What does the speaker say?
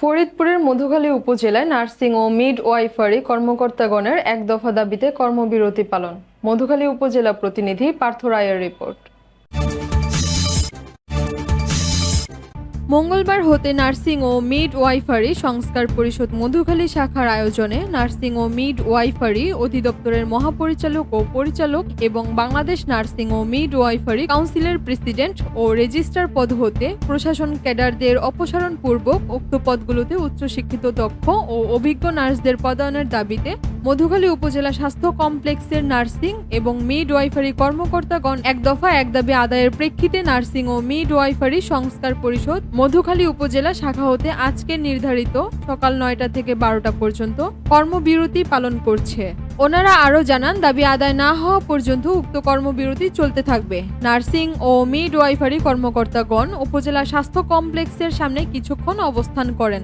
ফরিদপুরের মধুখালী উপজেলায় নার্সিং ও মিড ওয়াইফারি কর্মকর্তাগণের এক দফা দাবিতে কর্মবিরতি পালন। মধুখালী উপজেলা প্রতিনিধি পার্থ রায়ের রিপোর্ট। মঙ্গলবার হতে নার্সিং ও মিড ওয়াইফারি সংস্কার পরিষদ মধুখালী শাখার আয়োজনে নার্সিং ও মিড ওয়াইফারি অধিদপ্তরের মহাপরিচালক ও পরিচালক এবং বাংলাদেশ নার্সিং ও মিড ওয়াইফারি কাউন্সিলের প্রেসিডেন্ট ও রেজিস্ট্রার পদ হতে প্রশাসন ক্যাডারদের অপসারণ পূর্বক উক্ত পদগুলোতে উচ্চশিক্ষিত দক্ষ ও অভিজ্ঞ নার্সদের পদায়নের দাবিতে মধুখালী উপজেলা স্বাস্থ্য কমপ্লেক্সের নার্সিং এবং মিড ওয়াইফারি কর্মকর্তাগণ এক দফা এক দাবি আদায়ের প্রেক্ষিতে নার্সিং ও মিড ওয়াইফারি সংস্কার পরিষদ মধুখালী উপজেলা শাখা হতে আজকে নির্ধারিত সকাল নয়টা থেকে বারোটা পর্যন্ত কর্মবিরতি পালন করছে। ওনারা আরও জানান, দাবি আদায় না হওয়া পর্যন্ত উক্ত কর্মবিরতি চলতে থাকবে। নার্সিং ও মিড ওয়াইফারি কর্মকর্তাগণ উপজেলা স্বাস্থ্য কমপ্লেক্সের সামনে কিছুক্ষণ অবস্থান করেন।